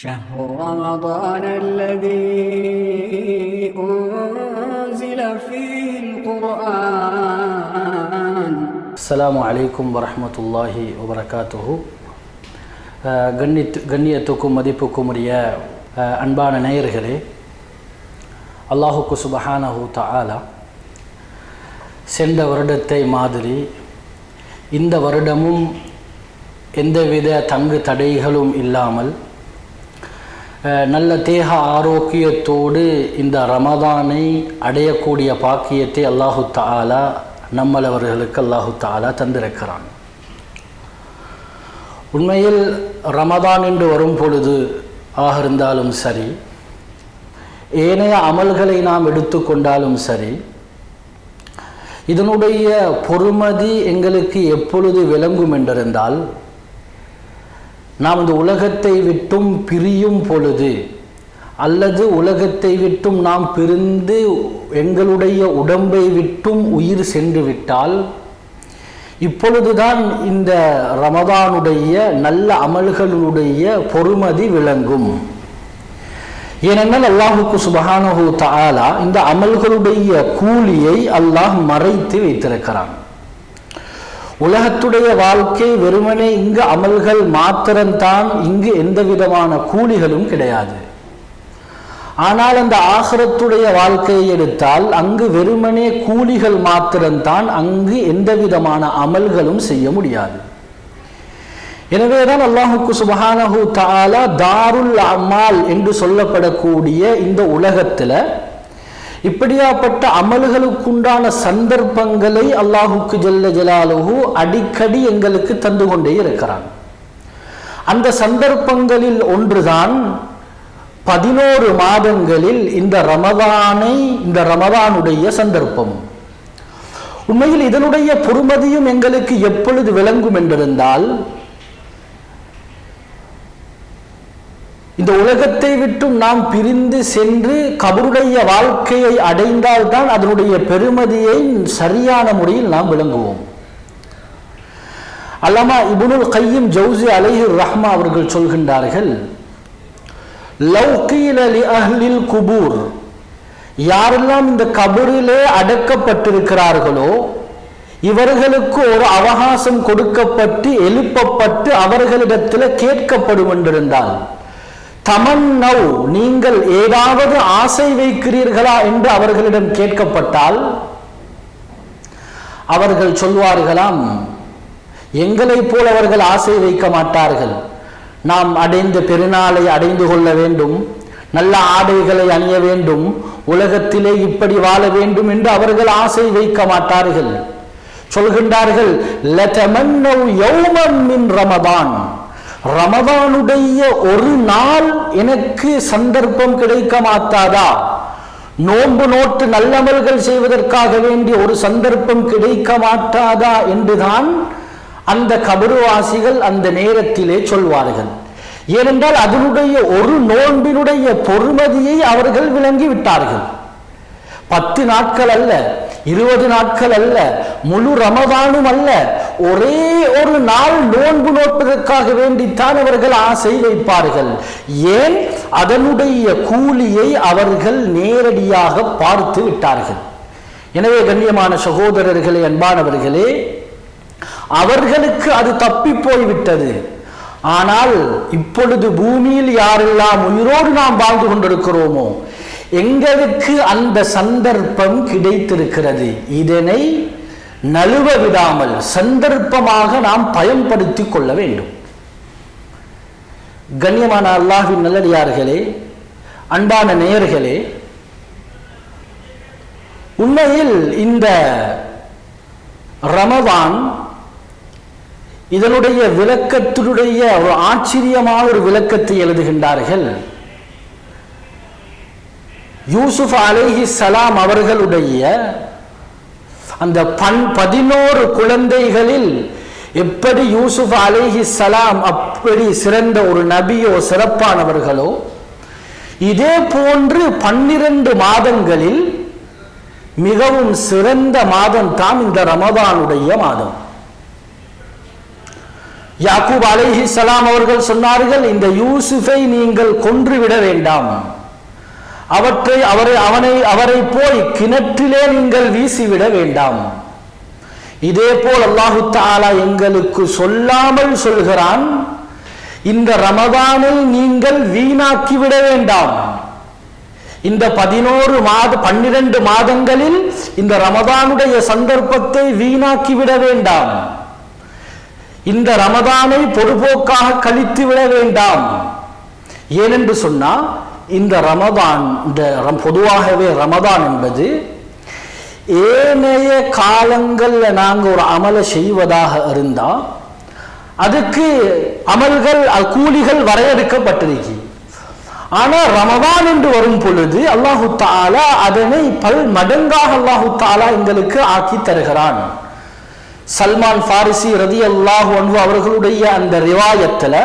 شهر رمضان الذي أنزل فيه القرآن அஸ்ஸலாமு அலைக்கும் வரஹ்மத்துல்லாஹி வபரகாத்துஹு அஹ் கண்ணித்து கண்ணியத்துக்கும் மதிப்புக்கும் உரிய அஹ், அன்பான நேயர்களே அல்லாஹுக்கு சுபஹானஹு தஆலா சென்ற வருடத்தை மாதிரி இந்த வருடமும் எந்தவித தங்கு தடைகளும் இல்லாமல் அஹ், நல்ல தேக ஆரோக்கியத்தோடு இந்த ரமதானை அடையக்கூடிய பாக்கியத்தை அல்லாஹு தாலா நம்மளவர்களுக்கு அல்லாஹு தாலா தந்திருக்கிறான். உண்மையில் ரமதான் என்று வரும் பொழுது ஆக இருந்தாலும் சரி ஏனைய அமல்களை நாம் எடுத்துக்கொண்டாலும் சரி இதனுடைய பொறுமதி எங்களுக்கு எப்பொழுது விளங்கும் என்றிருந்தால் நாம் இந்த உலகத்தை விட்டும் பிரியும் பொழுது அல்லது உலகத்தை விட்டும் நாம் பிரிந்து எங்களுடைய உடம்பை விட்டும் உயிர் சென்று விட்டால் இப்பொழுதுதான் இந்த ரமதானுடைய நல்ல அமல்களுடைய பொறுமதி விளங்கும். ஏனென்றால் அல்லாஹுக்கு சுபஹானஹு தாலா இந்த அமல்களுடைய கூலியை அல்லாஹ் மறைத்து வைத்திருக்கிறான். உலகத்துடைய வாழ்க்கை வெறுமனே இங்கு அமல்கள் மாத்திரம்தான் இங்கு எந்த விதமான கூலிகளும் கிடையாது. ஆனால் அந்த ஆகரத்துடைய வாழ்க்கையை எடுத்தால் அங்கு வெறுமனே கூலிகள் மாத்திரம்தான் அங்கு எந்த விதமான அமல்களும் செய்ய முடியாது. எனவேதான் அல்லாஹுக்கு சுபஹானஹு தாலா தாருல் அமால் என்று சொல்லப்படக்கூடிய இந்த உலகத்தில் இப்படியாப்பட்ட அமல்களுக்குண்டான சந்தர்ப்பங்களை அல்லாஹுக்கு ஜல்ல ஜலாலுஹு அடிக்கடி எங்களுக்கு தந்து கொண்டே இருக்கிறான். அந்த சந்தர்ப்பங்களில் ஒன்றுதான் பதினோரு மாதங்களில் இந்த ரமதானை இந்த ரமதானுடைய சந்தர்ப்பம். உண்மையில் இதனுடைய பொறுமதியும் எங்களுக்கு எப்பொழுது விளங்கும் என்றிருந்தால் இந்த உலகத்தை விட்டும் நாம் பிரிந்து சென்று கபருடைய வாழ்க்கையை அடைந்தால்தான் அதனுடைய பெருமதியை சரியான முறையில் நாம் விளங்குவோம். அல்லாமா இபுனுல் கையும் ஜவுசி அலைஹி ரஹ்மா அவர்கள் சொல்கின்றார்கள் லவ் அஹ்லில் குபூர். யாரெல்லாம் இந்த கபரிலே அடக்கப்பட்டிருக்கிறார்களோ இவர்களுக்கு ஒரு அவகாசம் கொடுக்கப்பட்டு எழுப்பப்பட்டு அவர்களிடத்தில் கேட்கப்படும் என்றிருந்தால் தமன்னவ் நீங்கள் ஏதாவது ஆசை வைக்கிறீர்களா என்று அவர்களிடம் கேட்கப்பட்டால் அவர்கள் சொல்வார்களாம் எங்களைப் போல் அவர்கள் ஆசை வைக்க மாட்டார்கள். நாம் அடைந்த பெருநாளை அடைந்து கொள்ள வேண்டும் நல்ல ஆடைகளை அணிய வேண்டும் உலகத்திலே இப்படி வாழ வேண்டும் என்று அவர்கள் ஆசை வைக்க மாட்டார்கள். சொல்கின்றார்கள் "லதமன்னவ் யௌமன் மின் ரமதான். ரமதானுடைய ஒரு நாள் எனக்கு சந்தர்ப்பம் கிடைக்க மாட்டாதா? நோன்பு நோட்டு நல்லமல்கள் செய்வதற்காக வேண்டிய ஒரு சந்தர்ப்பம் கிடைக்க மாட்டாதா என்றுதான் அந்த கபருவாசிகள் அந்த நேரத்திலே சொல்வார்கள். ஏனென்றால் அதனுடைய ஒரு நோன்பினுடைய பொறுமதியை அவர்கள் விளங்கி விட்டார்கள் பத்து நாட்கள் அல்ல இருபது நாட்கள் அல்ல முழு ரமதானும் அல்ல. ஒரே ஒரு நாள் நோன்பு நோட்பதற்காக வேண்டித்தான் அவர்கள் ஆசை வைப்பார்கள். ஏன்? அதனுடைய கூலியை அவர்கள் நேரடியாக பார்த்து விட்டார்கள். எனவே கண்ணியமான சகோதரர்களே அன்பானவர்களே அவர்களுக்கு அது தப்பி போய்விட்டது. ஆனால் இப்பொழுது பூமியில் யாரெல்லாம் உயிரோடு நாம் வாழ்ந்து கொண்டிருக்கிறோமோ எங்களுக்கு அந்த சந்தர்ப்பம் கிடைத்திருக்கிறது. இதனை நழுவ விடாமல் சந்தர்ப்பமாக நாம் பயன்படுத்திக் கொள்ள வேண்டும். கண்ணியமான அல்லாஹின் நல்லடியார்களே அன்பான நேயர்களே உண்மையில் இந்த ரமதான் இதனுடைய விளக்கத்தினுடைய ஒரு ஆச்சரியமான ஒரு விளக்கத்தை எழுதுகின்றார்கள். யூசுப் அலைஹி சலாம் அவர்களுடைய அந்த பன் பதினோரு குழந்தைகளில் எப்படி யூசுப் அலைஹி சலாம் அப்படி சிறந்த ஒரு நபியோ சிறப்பானவர்களோ இதே போன்று பன்னிரண்டு மாதங்களில் மிகவும் சிறந்த மாதம் தான் இந்த ரமதானுடைய மாதம். யாக்கூப் அலைஹி சலாம் அவர்கள் சொன்னார்கள் இந்த யூசுஃபை நீங்கள் கொன்றுவிட வேண்டாம். அவற்றை அவரை அவனை அவரை போய் கிணற்றிலே நீங்கள் வீசிவிட வேண்டாம். இதே போல் அல்லாஹு தாலா எங்களுக்கு சொல்லாமல் சொல்கிறான் இந்த ரமதானை நீங்கள் வீணாக்கி விட வேண்டாம். இந்த பதினோரு மாத பன்னிரண்டு மாதங்களில் இந்த ரமதானுடைய சந்தர்ப்பத்தை வீணாக்கிவிட வேண்டாம். இந்த ரமதானை பொதுபோக்காக கழித்து விட வேண்டாம். ஏனென்று சொன்னா இந்த ரமதான் இந்த ரம்- பொதுவாகவே ரமதான் என்பது ஏனைய காலங்களில் நாங்கள் ஒரு அமலை செய்வதாக இருந்தால் அதுக்கு அமல்கள் கூலிகள் வரையறுக்கப்பட்டிருக்கு. ஆனால் ரமதான் என்று வரும் பொழுது அல்லாஹு தாலா அதனை பல் மடங்காக அல்லாஹு தாலா எங்களுக்கு ஆக்கி தருகிறான். சல்மான் ஃபாரிசி ரதி அல்லாஹு அன்பு அவர்களுடைய அந்த ரிவாயத்தில்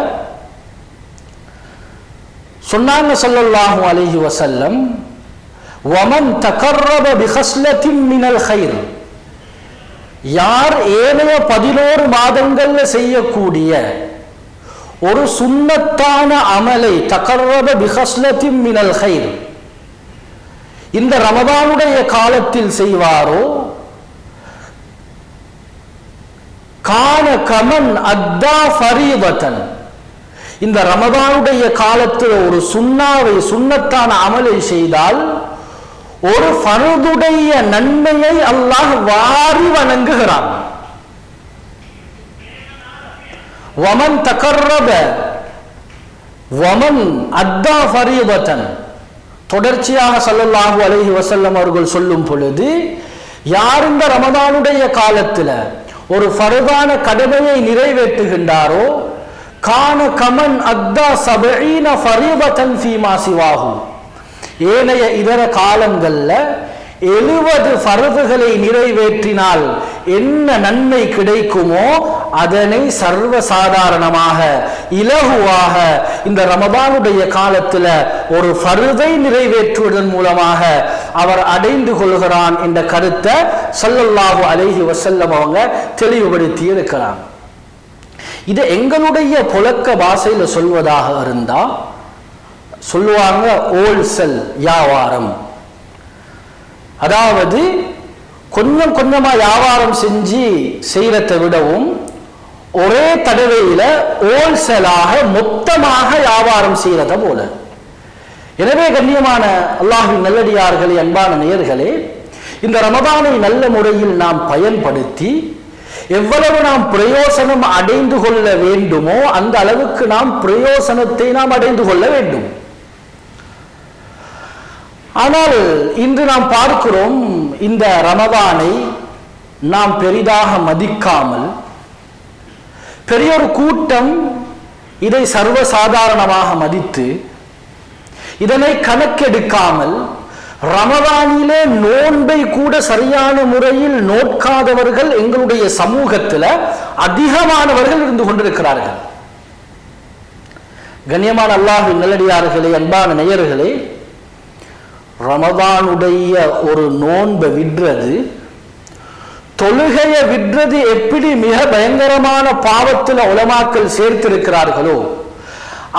சொன்னாங்க சொல்லல்லாஹு அலஹி வசல்லம் வமன் தகர்ரப பிஹஸ்லத்தின் மினல் ஹைர் யார் ஏனைய பதினோரு மாதங்கள்ல செய்யக்கூடிய ஒரு சுண்ணத்தான அமலை தகர்ரப பிஹஸ்லத்தின் மினல் ஹைர் இந்த ரமதானுடைய காலத்தில் செய்வாரோ? கான கமன் அத்தா ஃபரீபத்தன் இந்த ரமதானுடைய காலத்தில் ஒரு சுண்ணாவை சுண்ணத்தான அமலை செய்தால் ஒரு பருதுடைய நன்மையை அல்லாஹ் வாரி வணங்குகிறான். வமன் தகர்றத வமன் அத்தா ஃபரீதத்தன். தொடர்ச்சியாக ஸல்லல்லாஹு அலஹி வசல்லம் அவர்கள் சொல்லும் பொழுது யார் இந்த ரமதானுடைய காலத்துல ஒரு ஃபருதான கடமையை நிறைவேற்றுகின்றாரோ கான கமன் அத்தா சபீன ஃபரீபத்தன் ஃபீமா சிவாகும் ஏனைய இதர காலங்களில் எழுபது பருவுகளை நிறைவேற்றினால் என்ன நன்மை கிடைக்குமோ அதனை சர்வ சாதாரணமாக இலகுவாக இந்த ரமபானுடைய காலத்தில் ஒரு பருவை நிறைவேற்றுவதன் மூலமாக அவர் அடைந்து கொள்கிறான் என்ற கருத்தை சொல்லல்லாஹு அலைஹி வசல்லம் அவங்க தெளிவுபடுத்தி இருக்கிறாங்க இது எங்களுடைய புழக்க பாஷையில சொல்வதாக இருந்தா சொல்லுவாங்க ஓல்செல் வியாபாரம் அதாவது கொஞ்சம் கொஞ்சமா வியாபாரம் செஞ்சு செய்யறதை விடவும் ஒரே தடவையில ஓல்செலாக மொத்தமாக வியாபாரம் செய்யறத போல. எனவே கண்ணியமான அல்லாஹின் நல்லடியார்களே அன்பான நேயர்களே இந்த ரமதானை நல்ல முறையில் நாம் பயன்படுத்தி எவ்வளவு நாம் பிரயோசனம் அடைந்து கொள்ள வேண்டுமோ அந்த அளவுக்கு நாம் பிரயோசனத்தை நாம் அடைந்து கொள்ள வேண்டும். ஆனால் இன்று நாம் பார்க்கிறோம் இந்த ரமதானை நாம் பெரிதாக மதிக்காமல் பெரிய ஒரு கூட்டம் இதை சர்வசாதாரணமாக மதித்து இதனை கணக்கெடுக்காமல் ரமதானிலே நோன்பை கூட சரியான முறையில் நோட்காதவர்கள் எங்களுடைய சமூகத்துல அதிகமானவர்கள் இருந்து கொண்டிருக்கிறார்கள். கண்ணியமான அல்லாஹ் நல்லடியார்களே அன்பான நேயர்களே ரமதானுடைய ஒரு நோன்பை விடுறது தொழுகையை விடுறது எப்படி மிக பயங்கரமான பாவத்தில் உலமாக்கள் சேர்த்திருக்கிறார்களோ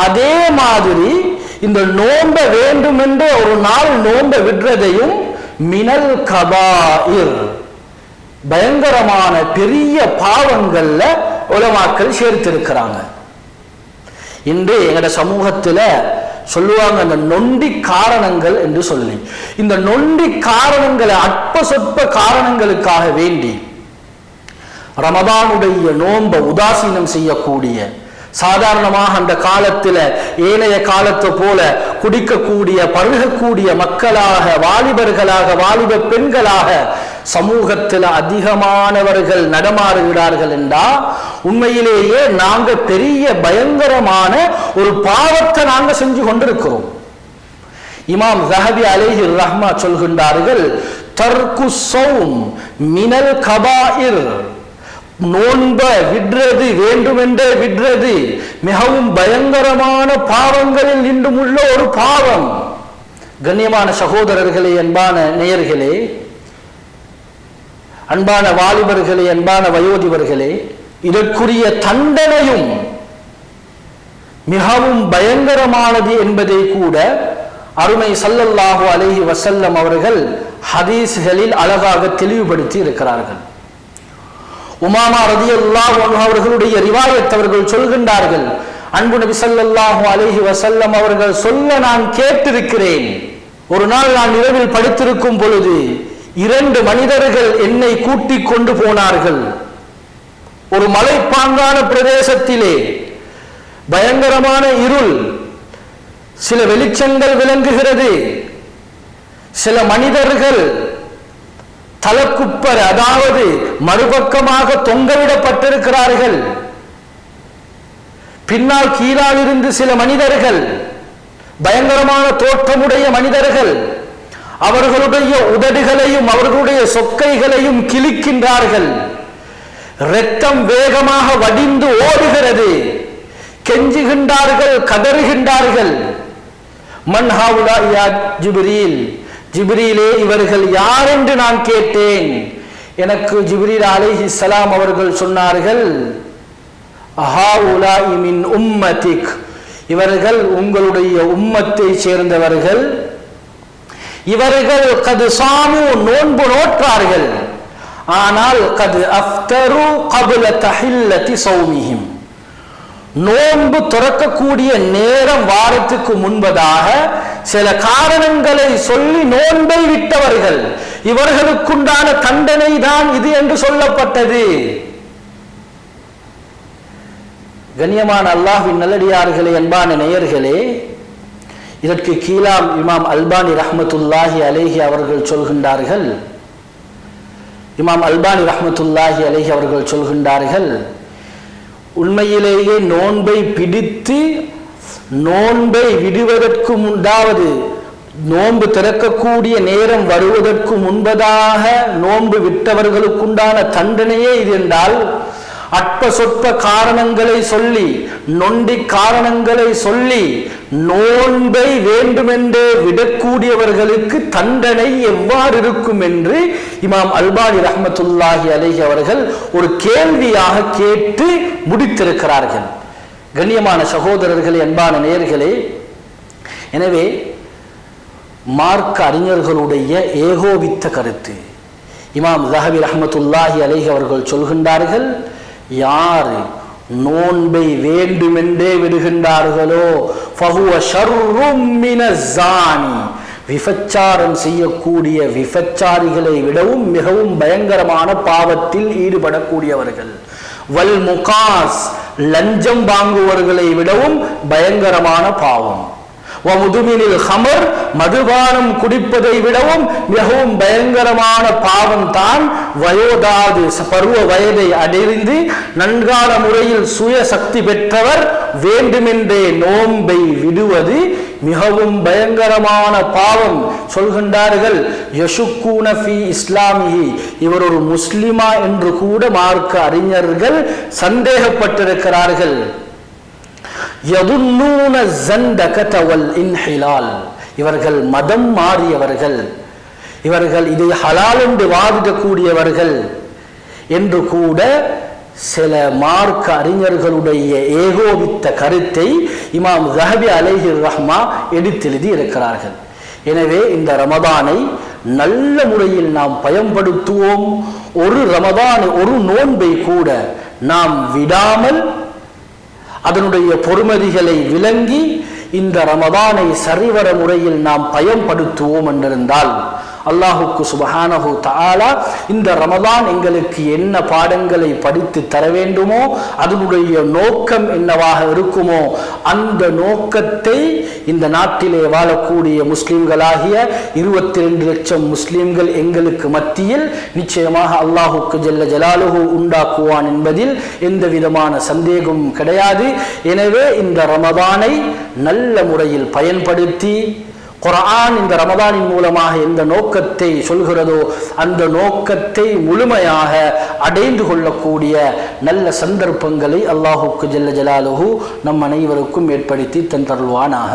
அதே மாதிரி இந்த நோன்பை வேண்டுமென்று ஒரு நாள் நோன்பை விடுறதையும் மினல் கபாயிர். பயங்கரமான பெரிய பாவங்கள்ல உலமாக்கள் சேர்த்திருக்கிறாங்க. இன்று எங்கட சமூகத்துல சொல்லுவாங்க அந்த நொண்டி காரணங்கள் என்று சொல்லி. இந்த நொண்டி காரணங்களை அற்ப சொற்ப காரணங்களுக்காக வேண்டி ரமதானுடைய நோன்பை உதாசீனம் செய்யக்கூடிய சாதாரணமாக அந்த காலத்துல ஏனைய காலத்தை போல குடிக்கக்கூடிய பருகக்கூடிய மக்களாக வாலிபர்களாக வாலிப பெண்களாக சமூகத்தில் அதிகமானவர்கள் நடமாறுகிறார்கள் என்றா உண்மையிலேயே நாங்க பெரிய பயங்கரமான ஒரு பாவத்தை நாங்க செஞ்சு கொண்டிருக்கிறோம். இமாம் ரஹபி அலைஹி ரஹ்மா சொல்கின்றார்கள் தர்கு சௌம் மினல் கபாயிர். நோன்ப விடுறது வேண்டுமென்றே விடுறது. மிகவும் பயங்கரமான பாவங்களில் இன்றும் உள்ள ஒரு பாவம். கண்ணியமான சகோதரர்களே அன்பான நேயர்களே அன்பான வாலிபர்களே அன்பான வயோதிபர்களே இதற்குரிய தண்டனையும் மிகவும் பயங்கரமானது என்பதை கூட அருமை சல்லல்லாஹு அலஹி வசல்லம் அவர்கள் ஹதீஸ்களில் அழகாக தெளிவுபடுத்தி இருக்கிறார்கள். உமாமா ரதியல்லாஹு அவர்களுடைய ரிவாயத் அவர்கள் சொல்கின்றார்கள். அன்பு நபி சல்லாஹு அலஹி வசல்லம் அவர்கள் சொல்ல நான் கேட்டிருக்கிறேன். ஒரு நாள் நான் இரவில் படுத்திருக்கும் பொழுது இரண்டு மனிதர்கள் என்னை கூட்டிக் கொண்டு போனார்கள். ஒரு மலைப்பாங்கான பிரதேசத்திலே பயங்கரமான இருள் சில வெளிச்சங்கள் விளங்குகிறது. சில மனிதர்கள் தலக்குப்பர் அதாவது மறுபக்கமாக தொங்கவிடப்பட்டிருக்கிறார்கள். பின்னால் கீழால் இருந்து சில மனிதர்கள் பயங்கரமான தோற்றமுடைய மனிதர்கள் அவர்களுடைய உதடுகளையும் அவர்களுடைய சொக்கைகளையும் கிழிக்கின்றார்கள். இரத்தம் வேகமாக வடிந்து ஓடுகிறது. கெஞ்சுகின்றார்கள் கதறுகின்றார்கள். மன்ஹாவுலா யா ஜிப்ரியிலே இவர்கள் யார் என்று நான் கேட்டேன். எனக்கு ஜிப்ரீல் அலைஹி இஸ்லாம் அவர்கள் சொன்னார்கள் உம்மதிக் இவர்கள் உங்களுடைய உம்மத்தை சேர்ந்தவர்கள். இவர்கள் கது சாமு நோன்பு நோற்றார்கள். ஆனால் கது அஃப்தரு கபுல தஹில்லதி சௌமிஹிம். நோன்பு துறக்கக்கூடிய நேரம் வாரத்துக்கு முன்பதாக சில காரணங்களை சொல்லி நோன்பை விட்டவர்கள் இவர்களுக்குண்டான தண்டனை தான் இது என்று சொல்லப்பட்டது. கண்ணியமான அல்லாஹின் நல்லடியார்களே அன்பான நேயர்களே இதற்கு கீழாம் இமாம் அல்பானி ரஹமத்துல்லாஹி அலேஹி அவர்கள் சொல்கின்றார்கள். இமாம் அல்பானி ரஹமத்துல்லாஹி அலேஹி அவர்கள் சொல்கின்றார்கள் உண்மையிலேயே நோன்பை பிடித்து நோன்பை விடுவதற்கு முன்பாவது நோன்பு திறக்கக்கூடிய நேரம் வருவதற்கு முன்பதாக நோன்பு விட்டவர்களுக்குண்டான தண்டனையே இது என்றால் அற்ப சொற்ப காரணங்களை சொல்லி நொண்டி காரணங்களை சொல்லி நோன்பை வேண்டுமென்றே விடக்கூடியவர்களுக்கு தண்டனை எவ்வாறு இருக்கும் என்று இமாம் அல்பானி ரஹமத்துல்லாஹி அலைஹி அவர்கள் ஒரு கேள்வியாக கேட்டு முடித்திருக்கிறார்கள். கண்ணியமான சகோதரர்களே அன்பான நேயர்களே எனவே மார்க்க அறிஞர்களுடைய ஏகோபித்த கருத்து. இமாம் ஜஹபி ரஹமத்துல்லாஹி அலைஹி அவர்கள் சொல்கின்றார்கள் யார் நோன்பை வேண்டுமென்றே விடுகின்றார்களோ விபச்சாரம் செய்யக்கூடிய விபச்சாரிகளை விடவும் மிகவும் பயங்கரமான பாவத்தில் ஈடுபடக்கூடியவர்கள். வல் முகாஸ் லஞ்சம் வாங்குவர்களை விடவும் பயங்கரமான பாவம். முதுமினில் ஹமர் மதுபானம் குடிப்பதை விடவும் மிகவும் பயங்கரமான பாவம் தான் வயோதாது பருவ வயதை அடைந்து நன்கான முறையில் சுய சக்தி பெற்றவர் வேண்டுமென்றே நோன்பை விடுவது மிகவும் பயங்கரமான பாவம் சொல்கின்றார்கள் யசுக்கூன ஃபி இஸ்லாமியி இவர் ஒரு முஸ்லிமா என்று கூட மார்க்க அறிஞர்கள் சந்தேகப்பட்டிருக்கிறார்கள் இவர்கள் மதம் மாறியவர்கள். இவர்கள் இதை ஹலால் என்று வாதிடக்கூடியவர்கள். என்று கூட சில மார்க்க அறிஞர்களுடைய ஏகோபித்த கருத்தை இமாம் ஜஹபி அலைஹி ரஹ்மா எடுத்தெழுதி இருக்கிறார்கள். எனவே இந்த ரமதானை நல்ல முறையில் நாம் பயன்படுத்துவோம். ஒரு ரமதானை ஒரு நோன்பை கூட நாம் விடாமல் அதனுடைய பொறுமதிகளை விளங்கி இந்த ரமதானை சரிவர முறையில் நாம் பயன்படுத்துவோம் என்றிருந்தால் அல்லாஹுக்கு சுபஹானஹு தாலா இந்த ரமதான் எங்களுக்கு என்ன பாடங்களை படித்து தர வேண்டுமோ அதனுடைய நோக்கம் என்னவாக இருக்குமோ அந்த நோக்கத்தை இந்த நாட்டிலே வாழக்கூடிய முஸ்லிம்களாகிய இருபத்தி ரெண்டு லட்சம் முஸ்லிம்கள் எங்களுக்கு மத்தியில் நிச்சயமாக அல்லாஹுக்கு ஜல்ல ஜலாலுஹு உண்டாக்குவான் என்பதில் எந்த விதமான சந்தேகமும் கிடையாது. எனவே இந்த ரமதானை நல்ல முறையில் பயன்படுத்தி குரான் இந்த ரமதானின் மூலமாக எந்த நோக்கத்தை சொல்கிறதோ அந்த நோக்கத்தை முழுமையாக அடைந்து கொள்ளக்கூடிய நல்ல சந்தர்ப்பங்களை அல்லாஹுக்கு ஜல்ல ஜலாலுஹு நம் அனைவருக்கும் ஏற்படுத்தி தந்தருள்வானாக.